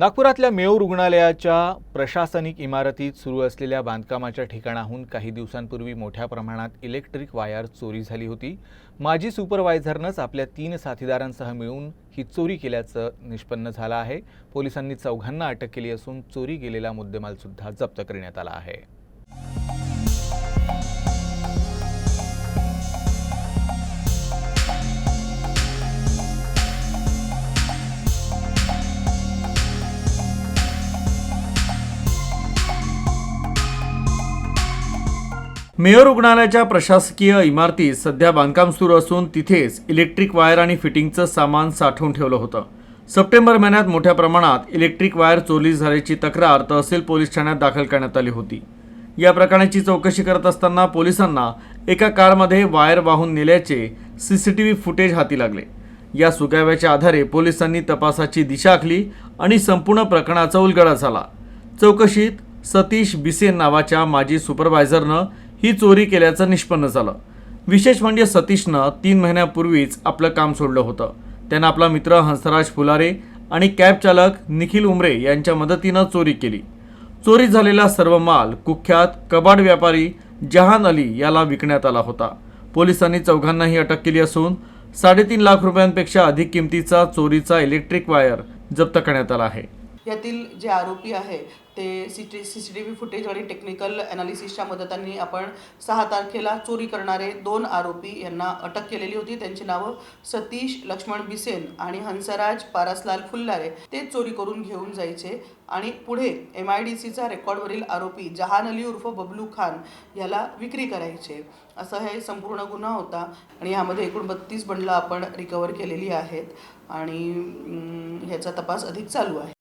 नागपुरातल्या मेयो रुग्णालयाच्या प्रशासनिक इमारतीत सुरू असलेल्या बांधकामाच्या ठिकाणाहून काही दिवसांपूर्वी मोठ्या प्रमाणात इलेक्ट्रिक वायर चोरी झाली होती. माजी सुपरवायझरनंच आपल्या तीन साथीदारांसह मिळून ही चोरी केल्याचं निष्पन्न झालं आहे. पोलिसांनी चौघांना अटक केली असून चोरी गेलेला मुद्देमालसुद्धा जप्त करण्यात आला आहे. मेयर रुग्णालयाच्या प्रशासकीय इमारतीत सध्या बांधकाम सुरू असून तिथेच इलेक्ट्रिक वायर आणि फिटिंगचं सामान साठवून ठेवलं होतं. सप्टेंबर महिन्यात मोठ्या प्रमाणात इलेक्ट्रिक वायर चोरी झाल्याची तक्रार तहसील पोलीस ठाण्यात दाखल करण्यात आली होती. या प्रकरणाची चौकशी करत असताना पोलिसांना एका कारमध्ये वायर वाहून नेल्याचे C C T V footage हाती लागले. या सुगाव्याच्या आधारे पोलिसांनी तपासाची दिशा आखली आणि संपूर्ण प्रकरणाचा उलगडा झाला. चौकशीत सतीश बिसेन नावाच्या माजी सुपरवायझरनं ही चोरी केल्याचं निष्पन्न झालं. विशेष म्हणजे सतीशनं तीन महिन्यापूर्वीच आपलं काम सोडलं होतं. त्यानं आपला मित्र हंसराज फुलारे आणि कॅब चालक निखिल उमरे यांच्या मदतीनं चोरी केली. चोरी झालेला सर्व माल कुख्यात कबाड व्यापारी जहान अली याला विकण्यात आला होता. पोलिसांनी चौघांनाही अटक केली असून साडेतीन लाख रुपयांपेक्षा अधिक किमतीचा चोरीचा इलेक्ट्रिक वायर जप्त करण्यात आला आहे. यातील जे आरोपी आहे ते C T C C T V footage आणि टेक्निकल ॲनालिसिसच्या मदतांनी आपण सहा तारखेला चोरी करणारे दोन आरोपी यांना अटक केलेली होती. त्यांची नावं सतीश लक्ष्मण बिसेन आणि हंसराज पारसलाल फुल्लारे. ते चोरी करून घेऊन जायचे आणि पुढे एम आय डी सीचा रेकॉर्डवरील आरोपी जहान अली उर्फ बबलू खान याला विक्री करायचे. असा हे संपूर्ण गुन्हा होता आणि यामध्ये एकूण बत्तीस बंडलं आपण रिकवर केलेली आहेत आणि ह्याचा तपास अधिक चालू आहे.